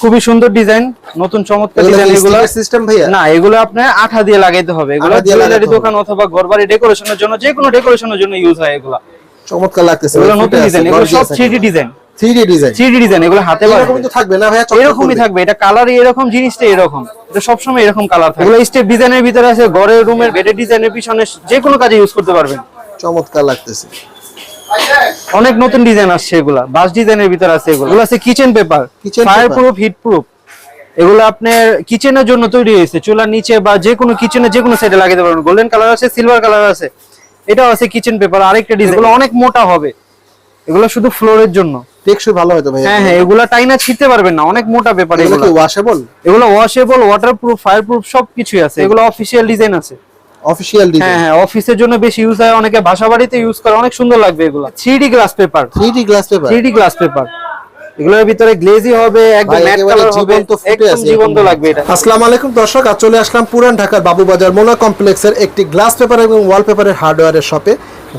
খুবই সুন্দর ডিজাইন নতুন চমৎকার ডিজাইন এগুলো সিস্টেম ভাইয়া? না এগুলো আপনার আঠা দিয়ে লাগাইতে হবে। এগুলো আঠা দিয়ে লাগাতে জুয়েলারি হবে। দোকান অথবা ঘরবাড়ি ডেকোরেশনের জন্য যে কোনো ডেকোরেশনের জন্য ইউজ হয় এগুলো। চমৎকার লাগতেছে এগুলো নতুন ডিজাইন এগুলো সব three design 3D design three design এগুলো হাতে এরকম তো থাকবে না ভাইয়া এরকমই থাকবে এটা কালার এরকম জিনিসটা এরকম। এটা সবসময় এরকম কালার থাকবে। এগুলো স্টেপ ডিজাইনের ভিতরে আছে ঘরের রুমের বেডের ডিজাইনের পিছনে যে কোনো কাজে ইউজ করতে পারবেন। চমৎকার লাগতেছে। অনেক নতুন ডিজাইন আসছে এগুলা বাস ডিজাইনের ভিতরে আছে এগুলো। এগুলো আছে kitchen paper fire proof heat proof এগুলো আপনার কিচেনের জন্য তৈরি হয়েছে। চুলার নিচে বা যে কোনো কিচেনে যে কোনো সাইডে লাগাতে পারবেন। গোল্ডেন কালার আছে সিলভার কালার আছে। এটাও আছে কিচেন পেপার আরেকটা ডিজাইন এগুলো অনেক মোটা হবে। এগুলো শুধু ফ্লোরের জন্য। টেকসই ভালো হয়তো হ্যাঁ হ্যাঁ এগুলো টাইনা ছিটতে পারবেন না। অনেক মোটা পেপার এগুলো এগুলো। ওয়াশেবল এগুলো ওয়াশেবল ওয়াটারপ্রুফ ফায়ারপ্রুফ সবকিছুই আছে। এগুলো অফিসিয়াল ডিজাইন আছে। অফিশিয়াল হ্যাঁ ডিজাইন হ্যাঁ অফিসের জন্য বেশি ইউজ হয় অনেকে বাসা বাড়িতে ইউজ করে অনেক সুন্দর লাগবে এগুলো। Three glass paper 3D glass paper three glass paper এগুলোর ভিতরে গ্লেজি হবে একদম ম্যাট কালার হবে জীবন্ত ফুটে একদম আছে জীবন্ত লাগবে এটা। আসসালামু আলাইকুম দর্শক আজ চলে আসলাম পুরান ঢাকার বাবুবাজার মোনা কমপ্লেক্সের একটি গ্লাস পেপার এবং ওয়ালপেপারের হার্ডওয়্যারের শপে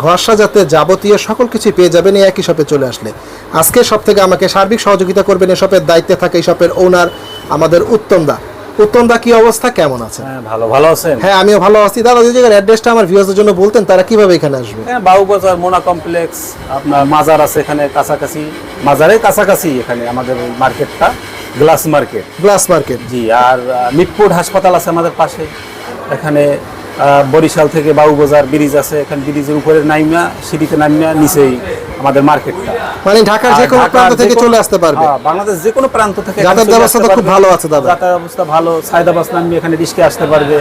ঘর সাজাতে যাবতীয় সকল কিছু পেয়ে যাবেন এই একই শপে চলে আসলে। আজকে সব থেকে আমাকে সার্বিক সহযোগিতা করবেন এই শপের দায়িত্বে থাকে এই শপের ওনার আমাদের উত্তম দা। উত্তম দা কি অবস্থা? কেমন আছে হ্যাঁ ভালো ভালো আছেন? হ্যাঁ আমিও ভালো আছি। দাদা ওই জায়গার অ্যাড্রেসটা আমার ভিউয়ারদের জন্য বলতেন তারা কীভাবে এখানে আসবে? হ্যাঁ বাউবাজার মোনা কমপ্লেক্স আপনার মাজার আছে এখানে কাছাকাছি। মাজারের কাছাকাছি এখানে আমাদের মার্কেটটা গ্লাস মার্কেট। Glass market. জি আর মিটপুর হাসপাতাল আছে আমাদের পাশে। এখানে বরিশাল থেকে বাবুবাজার ব্রিজ আছে এখানে ব্রিজের উপরে নাইমা সিঁড়িতে নামিয়া নিচেই আমাদের মার্কেটটা। মানে ঢাকার যে কোনো প্রান্ত থেকে চলে আসতে পারবে। হ্যাঁ, বাংলাদেশ যে কোনো প্রান্ত থেকে যাতায়াত ব্যবস্থা তো খুব ভালো আছে দাদা। যাতায়াত ব্যবস্থা ভালো সায়দাবাস নামবে এখানে রিস্কে আসতে পারবে।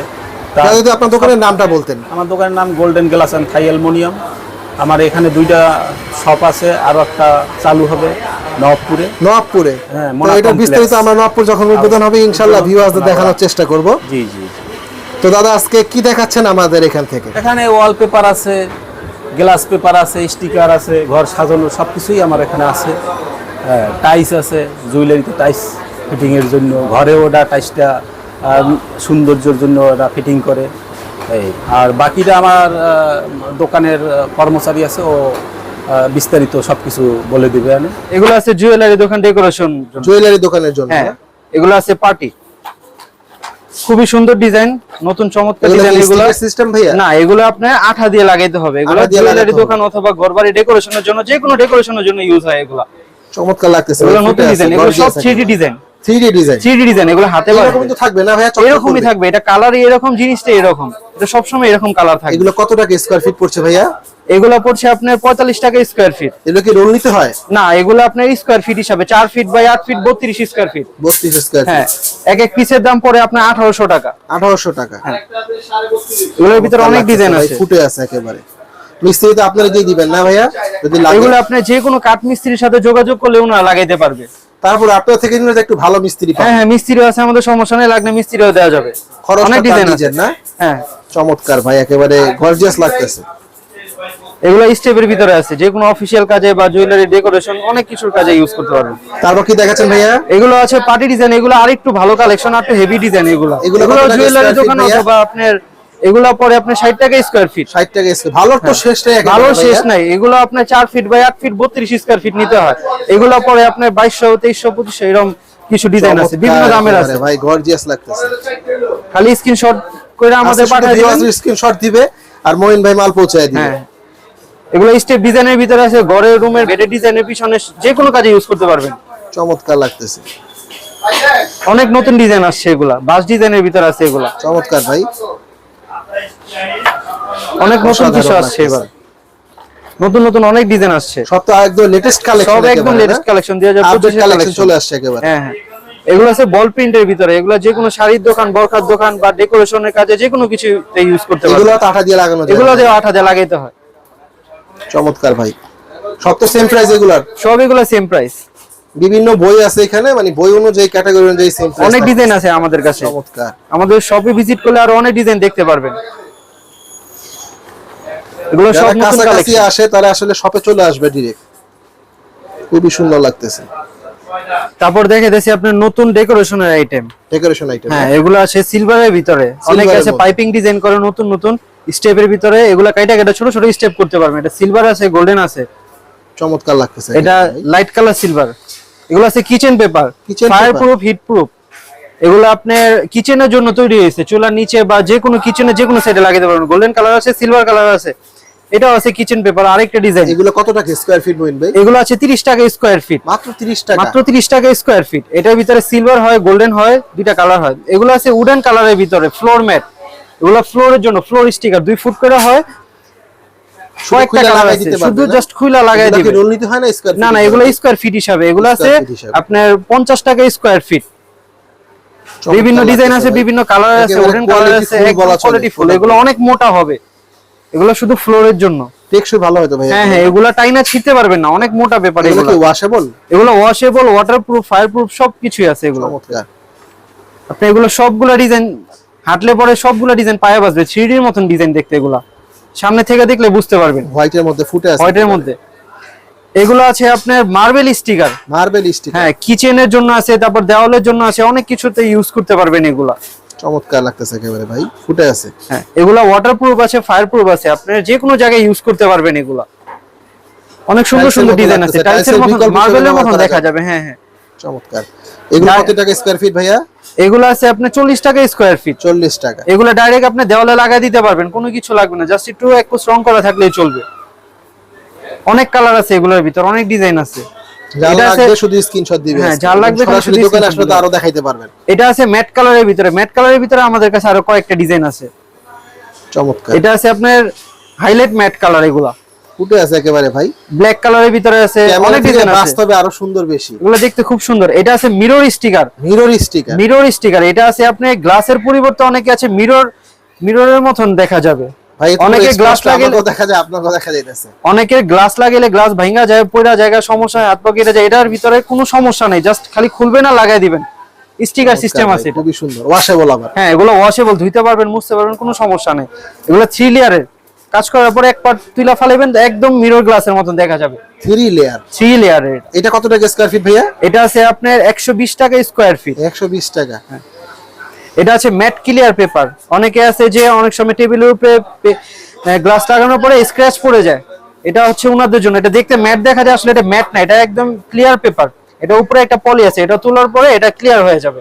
যদি আপনার দোকানের নামটা বলতেন। আমার দোকানের নাম golden glass and Thai aluminium. আমার এখানে দুইটা শপ আছে আরও একটা চালু হবে নবপুরে নবাবপুরে? হ্যাঁ, এটা বিস্তারিত আমরা নবাবপুর যখন উদ্বোধন হবে ইনশাল্লাহ ভিউয়ার্সদের দেখানোর চেষ্টা করব। জি জি। তো দাদা আজকে কি দেখাচ্ছেন আমাদের এখান থেকে? এখানে ওয়ালপেপার আছে গ্লাস পেপার আছে স্টিকার আছে ঘর সাজানো সব কিছুই আমার এখানে আছে। হ্যাঁ, টাইস আছে জুয়েলারিতে টাইস ফিটিংয়ের জন্য ঘরে ওটা টাইসটা সৌন্দর্যের জন্য ওরা ফিটিং করে। এই আর বাকিটা আমার দোকানের কর্মচারী আছে ও বিস্তারিত সব কিছু বলে দিবে এগুলো আছে জুয়েলারি দোকান ডেকোরেশন জুয়েলারি দোকানের জন্য হ্যাঁ এগুলো আছে পার্টি খুবই সুন্দর ডিজাইন নতুন চমৎকার এগুলো ডিজাইন এগুলো সিস্টেম ভাইয়া? না এগুলো আপনার আঠা দিয়ে লাগাইতে হবে। এগুলো জুয়েলারি। দোকান অথবা ঘরবাড়ি ডেকোরেশনের জন্য যে কোনো ডেকোরেশনের জন্য ইউজ হয় এগুলো। চমৎকার লাগতেছে এগুলো নতুন ডিজাইন এগুলো সব three design 3D design three design এগুলো হাতে এরকম তো থাকবে না ভাইয়া এরকমই থাকবে এটা কালার এরকম জিনিসটা এরকম। এটা সবসময় এরকম কালার থাকবে। এগুলো কত টাকা স্কয়ার ফিট পড়ছে ভাইয়া? এগুলো পড়ছে আপনার পঁয়তাল্লিশ টাকা স্কোয়ার ফিট এগুলো কি রোল নিতে হয়? না এগুলো আপনার স্কোয়ার ফিট হিসাবে চার ফিট বাই আট ফিট বত্রিশ স্কোয়ার ফিট 32 স্কয়ার হ্যাঁ এক এক পিসের দাম পড়ে আপনার আঠারোশো টাকা। 1800 টাকা। এগুলোর ভিতরে অনেক ডিজাইন আছে। ফুটে আছে একেবারে। মিস্ত্রি তো আপনারা দিয়ে দিবেন না ভাইয়া? যদি লাগে। এগুলো আপনি যে কোনো কাঠ মিস্ত্রির সাথে যোগাযোগ করলে ওনারা লাগাইতে পারবে। তারপর আপনার থেকে নিলে একটু ভালো মিস্ত্রি হ্যাঁ হ্যাঁ মিস্ত্রিও আছে আমাদের সমস্যা নেই লাগলে মিস্ত্রিও দেওয়া যাবে। খরচটা অনেক ডিজাইন আছে। না? হ্যাঁ। চমৎকার ভাই একেবারে গর্জিয়াস লাগতেছে। এগুলো স্টেপের ভিতরে আছে যে কোনো অফিসিয়াল কাজে বা জুয়েলারি ডেকোরেশন অনেক কিছুর কাজে ইউজ করতে পারবেন। তারপর কি দেখাচ্ছেন ভাইয়া? এগুলো আছে পার্টি ডিজাইন এগুলো আরেকটু ভালো কালেকশন আর একটু হেভি ডিজাইন এগুলো। এগুলো জুয়েলারি দোকান অথবা আপনার এগুলো পরে আপনার ষাট টাকা স্কোয়ার ফিট 60 টাকা স্কয়ার ভালো তো শেষটাই একেবারে ভালো শেষ নাই। এগুলো আপনার চার ফিট বাই আট ফিট বত্রিশ স্কোয়ার ফিট নিতে হয়। এগুলো পরে আপনার বাইশশো তেইশশো পঁচিশশো এরকম কিছু ডিজাইন আছে। বিভিন্ন দামের আছে। ভাই গর্জিয়াস লাগতেছে। খালি স্ক্রিনশট করে আমাদের পাঠিয়ে দিবেন। স্ক্রিনশট দিবে আর মইন ভাই মাল পৌঁছায় দিবে। হ্যাঁ। এগুলো স্টেপ ডিজাইনের ভিতরে আছে। ঘরের রুমের বেডের ডিজাইনের পিছনে যে কোনো কাজে ইউজ করতে পারবেন। চমৎকার লাগতেছে। অনেক নতুন ডিজাইন আসছে এগুলা। বাস ডিজাইনের ভিতরে আছে এগুলা। চমৎকার ভাই। অনেক নতুন কিছু আসছে এবার। নতুন নতুন অনেক ডিজাইন আসছে। সব তো একদম লেটেস্ট কালেকশন সব একদম লেটেস্ট কালেকশন দুই হাজার আপডেট পঁচিশের কালেকশন কালেকশন চলে আসছে একেবারে। হ্যাঁ হ্যাঁ। এগুলো আছে বল প্রিন্টের ভিতরে। এগুলো যে কোনো শাড়ির দোকান বরখার দোকান বা ডেকোরেশনের কাজে যে কোনো কিছু ইউজ করতে এগুলো পারবেন আঠা দিয়ে লাগানো যায়। এগুলো দিয়ে আঠা দিয়ে লাগাইতে হয়। চমৎকার ভাই। সব তো সেম প্রাইস এগুলার। সব এগুলো সেম প্রাইস বিভিন্ন বই আছে এখানে মানে বই অনুযায়ী ক্যাটাগরি অনুযায়ী সেম প্রাইস অনেক ডিজাইন আছে আমাদের কাছে। চমৎকার। আমাদের শপে ভিজিট করলে আরও অনেক ডিজাইন দেখতে পারবেন। এগুলো সব কাছাকাছি আসে তারা আসলে শপে চলে আসবে ডিরেক্ট খুবই সুন্দর লাগতেছে। তারপর দেখে দিয়েছি আপনার নতুন ডেকোরেশনের আইটেম ডেকোরেশন আইটেম হ্যাঁ এগুলো আছে সিলভারের ভিতরে। অনেকে আছে পাইপিং ডিজাইন করে নতুন নতুন স্টেপের ভিতরে। এগুলা কাইটা ছোট ছোট স্টেপ করতে পারবেন এটা সিলভার আছে গোল্ডেন আছে। চমৎকার লাগতেছে এটা লাইট কালার সিলভার এগুলো আছে kitchen paper fire proof heat proof এগুলো আপনার কিচেনের জন্য তৈরি হয়েছে। চুলার নিচে বা যে কোনো কিচেনে যে কোনো সাইডে লাগিয়ে পারবেন। গোল্ডেন কালার আছে সিলভার কালার আছে। এটাও আছে কিচেন পেপার আরেকটা ডিজাইন এগুলো কত টাকা স্কোয়ার ফিট মইন ভাই? এগুলো আছে তিরিশ টাকা স্কোয়ার ফিট মাত্র 30 টাকা। মাত্র তিরিশ টাকা স্কোয়ার ফিট এটার ভিতরে সিলভার হয় গোল্ডেন হয় দুইটা কালার হয়। এগুলো আছে উডেন কালারের ভিতরে ফ্লোর ম্যাট এগুলো ফ্লোরের জন্য ফ্লোর স্টিকার দুই ফুট করে হয়। কয়েকটা কালার আছে। শুধু জাস্ট খুইলা লাগাই এগুলা দিবে। রোল নিতে হয় না স্কোয়ার না না এগুলো স্কোয়ার ফিট হিসাবে। এগুলো আছে। আপনার পঞ্চাশ টাকা স্কোয়ার ফিট বিভিন্ন ডিজাইন আছে বিভিন্ন কালার আছে উডেন কালার আছে। কোয়ালিটি ফুল এগুলো অনেক মোটা হবে। এগুলো শুধু ফ্লোরের জন্য। টেকসই ভালো হতো ভাই হ্যাঁ হ্যাঁ এগুলো টাইনা ছিঁড়তে পারবেন না অনেক মোটা ব্যাপার এগুলো ওয়াশেবল এগুলো ওয়াশেবল ওয়াটারপ্রুফ ফায়ারপ্রুফ সব কিছুই আছে এগুলো। আপনি এগুলো সবগুলো ডিজাইন হাঁটলে পরে সবগুলো ডিজাইন পায়ে বাজবে থ্রিডির মতন ডিজাইন দেখতে এগুলা। সামনে থেকে দেখলে বুঝতে পারবেন। হোয়াইটের মধ্যে ফুটে আছে। হোয়াইটের মধ্যে। এগুলো আছে আপনার মার্বেল স্টিকার মার্বেল স্টিক হ্যাঁ কিচেনের জন্য আছে তারপর দেওয়ালের জন্য আছে অনেক কিছুতে ইউজ করতে পারবেন এগুলা। চমৎকার লাগতেছে একেবারে ভাই ফুটে আছে। হ্যাঁ এগুলা ওয়াটারপ্রুফ আছে ফায়ারপ্রুফ আছে আপনি যে কোনো জায়গায় ইউজ করতে পারবেন এগুলা। অনেক সুন্দর সুন্দর ডিজাইন আছে টাইলসের মতন মার্বেলের করা দেখা যাবে হ্যাঁ হ্যাঁ। চমৎকার। এগুলো কত টাকা স্কোয়ার ফিট ভাইয়া? এগুলো আছে আপনার চল্লিশ টাকা স্কোয়ার ফিট চল্লিশ টাকা। এগুলো ডাইরেক্ট আপনি দেওয়ালে লাগাই দিতে পারবেন কোনো কিছু লাগবে না জাস্ট একটু এক কোচ রং করা থাকলেই চলবে। অনেক কালার আছে এগুলোর ভিতর অনেক ডিজাইন আছে। যার এটা আছে- লাগবে শুধু স্ক্রিনশট দিবে হ্যাঁ, আজকে। লাগবে শুধু দোকানে আসলে তো আরও দেখাইতে পারবেন। এটা আছে ম্যাট কালারের ভিতরে। ম্যাট কালারের ভিতরে আমাদের কাছে আরও কয়েকটা ডিজাইন আছে। চমৎকার। এটা আছে আপনার হাইলাইট ম্যাট কালার এগুলা। ফুটে আছে একেবারে ভাই। ব্ল্যাক কালারের ভিতরে আছে ক্যামেরা অনেক ডিজাইন আছে। বাস্তবে আরও সুন্দর বেশি। এগুলো দেখতে খুব সুন্দর। এটা আছে mirror sticker mirror sticker mirror sticker এটা আছে আপনি গ্লাসের পরিবর্তে অনেকে আছে মিরর মিররের মতন দেখা যাবে। অনেকে গ্লাস লাগে দেখা যায় আপনাকেও দেখা যাইতেছে। অনেকের গ্লাস লাগাইলে গ্লাস ভাঙা যায় পড়া জায়গা সমস্যা হাত পা কেটে যায় এটার ভিতরে কোনো সমস্যা নেই জাস্ট খালি খুলবে না লাগাই দিবেন। স্টিকার সিস্টেম আছে খুবই সুন্দর ওয়াশেবল আবার। হ্যাঁ এগুলো ওয়াশেবল ধুইতে পারবেন মুছতে পারবেন কোনো সমস্যা নেই। এগুলো থ্রি লেয়ারের কাজ করার পরে এক তুলা ফালাইবেন একদম মিরর গ্লাসের মতন দেখা যাবে। থ্রি লেয়ার থ্রি লেয়ারের এটা কত টাকা স্কোয়ার ফিট ভাইয়া? এটা আছে আপনার একশো বিশ টাকা স্কোয়ার ফিট একশো বিশ টাকা। এটা আছে ম্যাট ক্লিয়ার পেপার অনেকে আছে যে অনেক সময় টেবিলের উপরে গ্লাস লাগানোর পরে স্ক্র্যাচ পড়ে যায়। এটা হচ্ছে ওনাদের জন্য। এটা দেখতে ম্যাট দেখা যায় আসলে এটা ম্যাট না এটা একদম ক্লিয়ার পেপার এটা উপরে একটা পলি আছে এটা তোলার পরে এটা ক্লিয়ার হয়ে যাবে।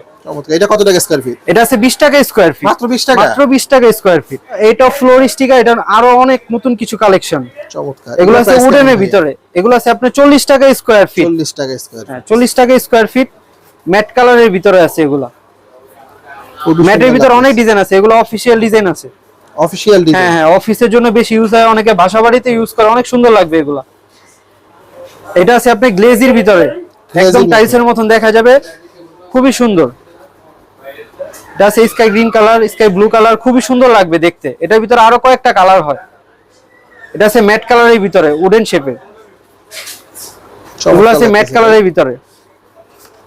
এটা কত টাকা স্কোয়ার ফিট এটা আছে টাকা স্কোয়ার ফিট মাত্র 20 টাকা? মাত্র টাকা স্কোয়ার ফিট এটা ফ্লোর স্টিকার এটা আরও অনেক নতুন কিছু কালেকশন চমৎকার। এগুলো আছে উডেনের ভিতরে। এগুলো আছে আপনার চল্লিশ টাকা স্কোয়ার ফিট চল্লিশ টাকা স্কোয়ার চল্লিশ টাকা স্কোয়ার ফিট ম্যাট কালারের ভিতরে আছে এগুলা। ম্যাটের ভিতরে অনেক ডিজাইন আছে এগুলো অফিসিয়াল ডিজাইন আছে। অফিসিয়াল হ্যাঁ ডিজাইন হ্যাঁ অফিসের জন্য বেশি ইউজ হয় অনেকে বাসা বাড়িতে ইউজ করে অনেক সুন্দর লাগবে এগুলা। এটা আছে আপনি গ্লেজির ভিতরে। একদম। টাইলসের মতন দেখা যাবে। খুবই সুন্দর। এটা আছে sky green colour sky blue colour খুবই সুন্দর লাগবে দেখতে। এটার ভিতরে আরও কয়েকটা কালার হয়। এটা আছে ম্যাট কালারের ভিতরে উডেন শেপে এগুলো আছে ম্যাট কালারের ভিতরে।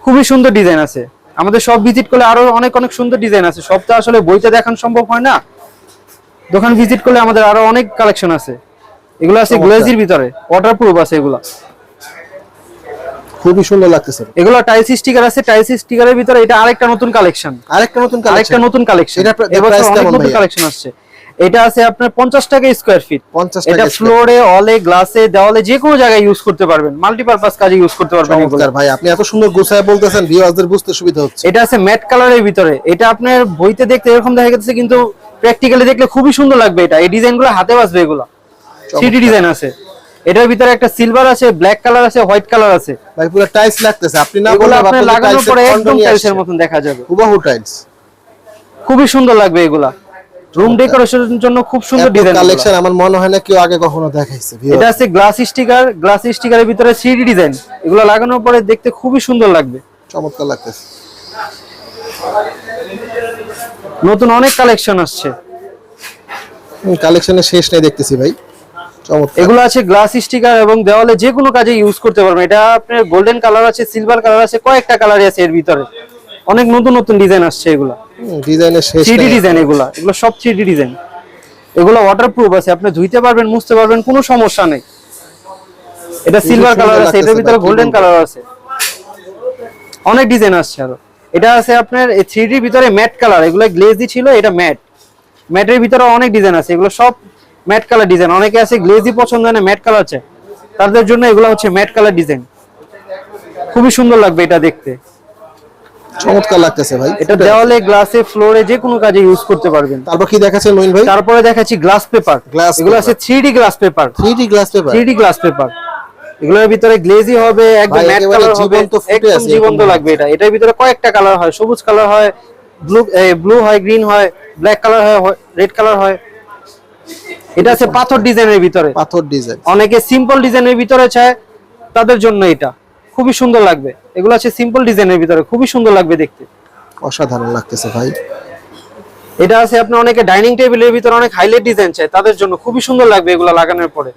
খুবই সুন্দর ডিজাইন আছে। আমাদের সব ভিজিট করলে আরও অনেক অনেক সুন্দর ডিজাইন আছে। সব তো আসলে বইতে দেখানো সম্ভব হয় না। দোকান ভিজিট করলে আমাদের আরও অনেক কালেকশন আছে। এগুলো আছে। গ্লেজির ভিতরে। ওয়াটার প্রুফ আছে এগুলো। খুবই সুন্দর লাগতেছে। এগুলো টাইলস স্টিকার আছে। টাইলস স্টিকারের ভিতরে এটা আরেকটা নতুন কালেকশন আরেকটা নতুন কালেকশন আরেকটা নতুন কালেকশন এটা নতুন কালেকশন আসছে। এটা আছে আপনার পঞ্চাশ টাকা স্কোয়ার ফিট 50 টাকা এটা ফ্লোরে অলে গ্লাসে দেওয়ালে যে কোনো জায়গায় ইউজ করতে পারবেন। মাল্টিপারপাস কাজে ইউজ করতে পারবেন ভাই আপনি এত সুন্দর গুছায় বলতেছেন ভিউয়ারদের বুঝতে সুবিধা হচ্ছে। এটা আছে ম্যাট কালারের ভিতরে। এটা আপনার বইতে দেখতে এরকম দেখা যাচ্ছে কিন্তু প্র্যাকটিক্যালি দেখলে খুবই সুন্দর লাগবে এটা। এই ডিজাইনগুলো হাতে বাজবে এগুলো। সিটি ডিজাইন আছে। এটার ভিতরে একটা সিলভার আছে ব্ল্যাক কালার আছে হোয়াইট কালার আছে। ভাই পুরো টাইলস লাগতেছে। আপনি না এগুলো বললে আপনার লাগানোর পরে একদম টাইলসের মতন দেখা যাবে। হুবাহু টাইলস খুবই সুন্দর লাগবে এগুলা। রুম ডেকোরেশনের জন্য খুব সুন্দর ডিজাইন কালেকশন আমার মনে হয় না কেউ আগে কখনো দেখাইছে এটা। আছে গ্লাস স্টিকার গ্লাস স্টিকারের ভিতরে সিডি ডিজাইন এগুলো লাগানোর পরে দেখতে খুবই সুন্দর লাগবে। চমৎকার লাগতেছে। নতুন অনেক কালেকশন আসছে। কালেকশনের শেষ নেই দেখতেছি ভাই। এগুলো আছে গ্লাস স্টিকার এবং দেওয়ালে যে কোনো কাজে ইউজ করতে পারবেন। এটা আপনার গোল্ডেন কালার আছে সিলভার কালার আছে কয়েকটা কালারই আছে এর ভিতরে। অনেক নতুন নতুন ডিজাইন আসছে এগুলো। ডিজাইনের শেষ থ্রি ডিজাইন এগুলো এগুলো সব থ্রি ডিজাইন। এগুলো ওয়াটারপ্রুফ আছে আপনি ধুইতে পারবেন মুছতে পারবেন কোনো সমস্যা নেই। এটা সিলভার কালার আছে এটার ভিতরে গোল্ডেন কালার আছে। অনেক ডিজাইন আসছে আরও। এটা আছে আপনার এই ভিতরে ম্যাট কালার এগুলো গ্লেজি ছিল এটা ম্যাট ম্যাটের ভিতরে অনেক ডিজাইন আছে এগুলো সব ম্যাট কালার ডিজাইন অনেকে আছে গ্লেজি পছন্দ হয় না ম্যাট কালার চায়। তাদের জন্য এগুলো হচ্ছে ম্যাট কালার ডিজাইন খুবই সুন্দর লাগবে এটা দেখতে। চমৎকার লাগতেছে ভাই। এটা দেওয়ালে গ্লাসে ফ্লোরে যে কোনো কাজে ইউজ করতে পারবেন। তারপর কি দেখাচ্ছেন মইন ভাই? তারপরে দেখাচ্ছি গ্লাস পেপার এগুলো আছে three D glass paper three D glass paper three D glass paper এগুলোর ভিতরে গ্লেজি হবে একদম ম্যাট কালার হবে জীবন্ত ফুটে একদম আছে, জীবন্ত লাগবে এটা। এটার ভিতরে কয়েকটা কালার হয় সবুজ কালার হয় ব্লু ব্লু হয় গ্রিন হয় ব্ল্যাক কালার হয় রেড কালার হয়। এটা আছে পাথর ডিজাইনের ভিতরে। পাথর ডিজাইন। অনেকে সিম্পল ডিজাইনের ভিতরে চায় তাদের জন্য এটা। খুবই সুন্দর লাগবে। এগুলো আছে সিম্পল ডিজাইনের ভিতরে খুবই সুন্দর লাগবে দেখতে। অসাধারণ লাগতেছে ভাই। এটা আছে আপনার অনেকে ডাইনিং টেবিলের ভিতরে অনেক হাইলাইট ডিজাইন চাই তাদের জন্য খুবই সুন্দর লাগবে এগুলো লাগানোর পরে।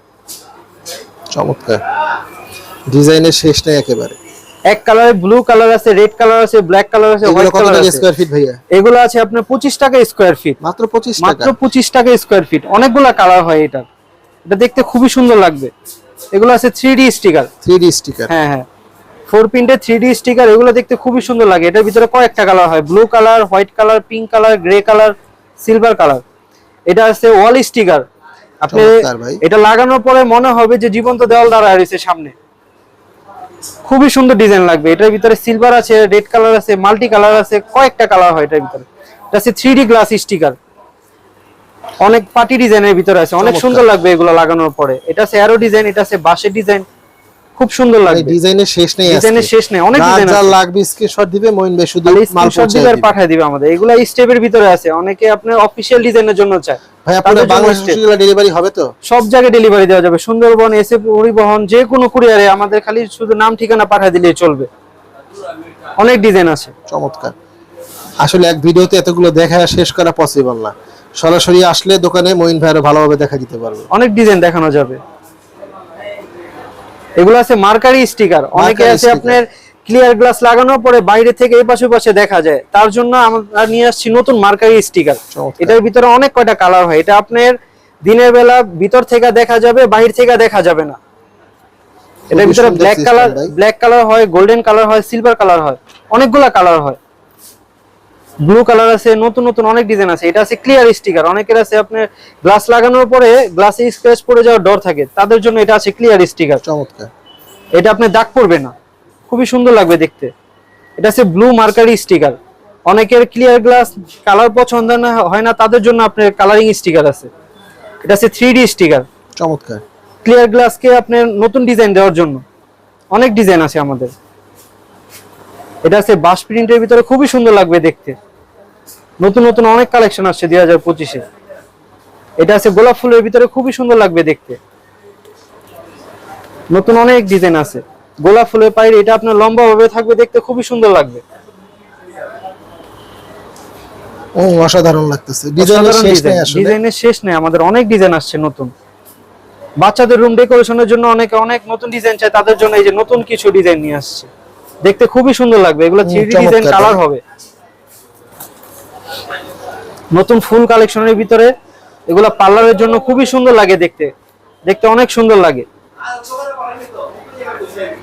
চমৎকার। ডিজাইনের শেষ নেই একেবারে। এক কালারে ব্লু কালার আছে রেড কালার আছে ব্ল্যাক কালার আছে এগুলো হোয়াইট কালার আছে। স্কয়ার ফিট ভাইয়া? এগুলো আছে আপনার পঁচিশ টাকা স্কোয়ার ফিট মাত্র পঁচিশ টাকা। মাত্র পঁচিশ টাকা স্কোয়ার ফিট অনেকগুলা কালার হয় এটা এটা দেখতে খুবই সুন্দর লাগবে। এগুলো আছে three D sticker three D sticker হ্যাঁ হ্যাঁ। ফোর প্রিন্টের থ্রি ডি স্টিকার এগুলো দেখতে খুবই সুন্দর লাগে। এটার ভিতরে কয়েকটা কালার হয়। Blue colour white colour pink colour grey colour silver colour এটা আছে ওয়াল স্টিকার। আপনি এটা লাগানোর পরে মনে হবে যে জীবন্ত দেওয়াল দাঁড়ায় রয়েছে সামনে। খুবই সুন্দর ডিজাইন লাগবে। এটার ভিতরে সিলভার আছে রেড কালার আছে মাল্টি কালার আছে কয়েকটা কালার হয় এটার ভিতরে। এটা আছে থ্রি ডি গ্লাস স্টিকার। অনেক পার্টি ডিজাইনের ভিতরে আছে। অনেক সুন্দর লাগবে এগুলো লাগানোর পরে। এটা আছে অ্যারো ডিজাইন এটা আছে বাঁশের ডিজাইন খুব সুন্দর লাগবে। ডিজাইনের শেষ নেই ডিজাইনের শেষ নেই অনেক ডিজাইন যা আছে। লাগবে স্ক্রিনশট দিবে মইন ভাই শুধু মাল দিবে আর পাঠিয়ে দিবে আমাদের। এগুলা স্টেপের ভিতরে আছে। অনেকে আপনার অফিসিয়াল ডিজাইনের জন্য চায়। ভাই আপনাদের বাংলাদেশ। ডেলিভারি হবে তো? সব জায়গায় ডেলিভারি দেওয়া যাবে। সুন্দরবন এসে পরিবহন যে কোনো কুরিয়ারে আমাদের খালি শুধু নাম ঠিকানা পাঠিয়ে দিলেই চলবে। অনেক ডিজাইন আছে। চমৎকার। আসলে এক ভিডিওতে এতগুলো দেখা শেষ করা পসিবল না। সরাসরি আসলে দোকানে মইন ভাই আরও ভালোভাবে দেখা দিতে পারবে। অনেক ডিজাইন দেখানো যাবে। এগুলো আছে মার্কারি স্টিকার। অনেকে আছে আপনার ক্লিয়ার গ্লাস লাগানোর পরে বাইরে থেকে এই পাশে পাশে দেখা যায়। তার জন্য আমরা নিয়ে আসছি নতুন মার্কারি স্টিকার। এটার ভিতরে অনেক কয়টা কালার হয়। এটা আপনার দিনের বেলা ভিতর থেকে দেখা যাবে বাইরে থেকে দেখা যাবে না। এটার ভিতরে ব্ল্যাক কালার ব্ল্যাক কালার হয় গোল্ডেন কালার হয় সিলভার কালার হয়। অনেকগুলা কালার হয়। ব্লু কালার আছে নতুন নতুন অনেক ডিজাইন আছে। এটা আছে ক্লিয়ার স্টিকার অনেকের আছে আপনার গ্লাস লাগানোর পরে গ্লাসে স্ক্র্যাচ পড়ে যাওয়ার ডর থাকে। তাদের জন্য এটা আছে ক্লিয়ার স্টিকার চমৎকার। এটা আপনি দাগ পড়বে না। খুবই সুন্দর লাগবে দেখতে। এটা আছে ব্লু মার্কারি স্টিকার অনেকের ক্লিয়ার গ্লাস কালার পছন্দ না হয় না তাদের জন্য আপনার কালারিং স্টিকার আছে। এটা আছে থ্রি ডি স্টিকার চমৎকার। ক্লিয়ার গ্লাসকে আপনার নতুন ডিজাইন দেওয়ার জন্য। অনেক ডিজাইন আছে আমাদের। এটা আছে বাস প্রিন্টের ভিতরে খুবই সুন্দর লাগবে দেখতে। নতুন নতুন অনেক কালেকশন আসছে দুই হাজার পঁচিশে। এটা আছে গোলাপ ফুলের ভিতরে খুবই সুন্দর লাগবে দেখতে। নতুন অনেক ডিজাইন আছে। গোলাপ ফুলের পাইরে এটা আপনার লম্বা ভাবে থাকবে দেখতে খুবই সুন্দর লাগবে। ও অসাধারণ লাগতেছে। ডিজাইনের শেষ নেই ডিজাইনের শেষ নেই আমাদের অনেক ডিজাইন আসছে নতুন। বাচ্চাদের রুম ডেকোরেশনের জন্য অনেকে অনেক নতুন ডিজাইন চায় তাদের জন্য এই যে নতুন কিছু ডিজাইন নিয়ে আসছে। দেখতে খুবই সুন্দর লাগবে। এগুলো থ্রি ডিজাইন কালার হবে। নতুন ফুল কালেকশনের ভিতরে এগুলো পার্লারের জন্য খুবই সুন্দর লাগে দেখতে। দেখতে অনেক সুন্দর লাগে।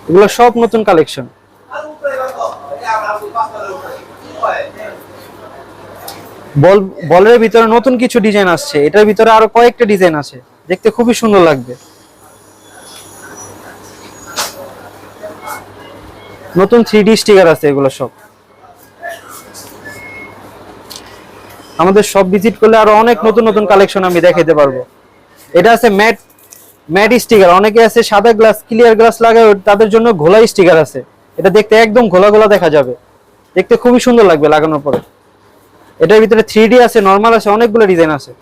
এগুলো সব নতুন কালেকশন বল বলের ভিতরে নতুন কিছু ডিজাইন আসছে। এটার ভিতরে আরও কয়েকটা ডিজাইন আছে। দেখতে খুবই সুন্দর লাগবে। নতুন থ্রি স্টিকার আছে এগুলো সব। আমাদের সব ভিজিট করলে আরও অনেক নতুন নতুন কালেকশন আমি দেখাতে পারব। এটা আছে ম্যাট ম্যাট স্টিকার। অনেকে আছে সাদা গ্লাস ক্লিয়ার গ্লাস লাগায়, তাদের জন্য ঘোলা স্টিকার আছে। এটা দেখতে একদম ঘোলা ঘোলা দেখা যাবে। দেখতে খুবই সুন্দর লাগবে লাগানোর পরে। এটার ভিতরে থ্রি আছে, নর্মাল আছে, অনেকগুলো ডিজাইন আছে।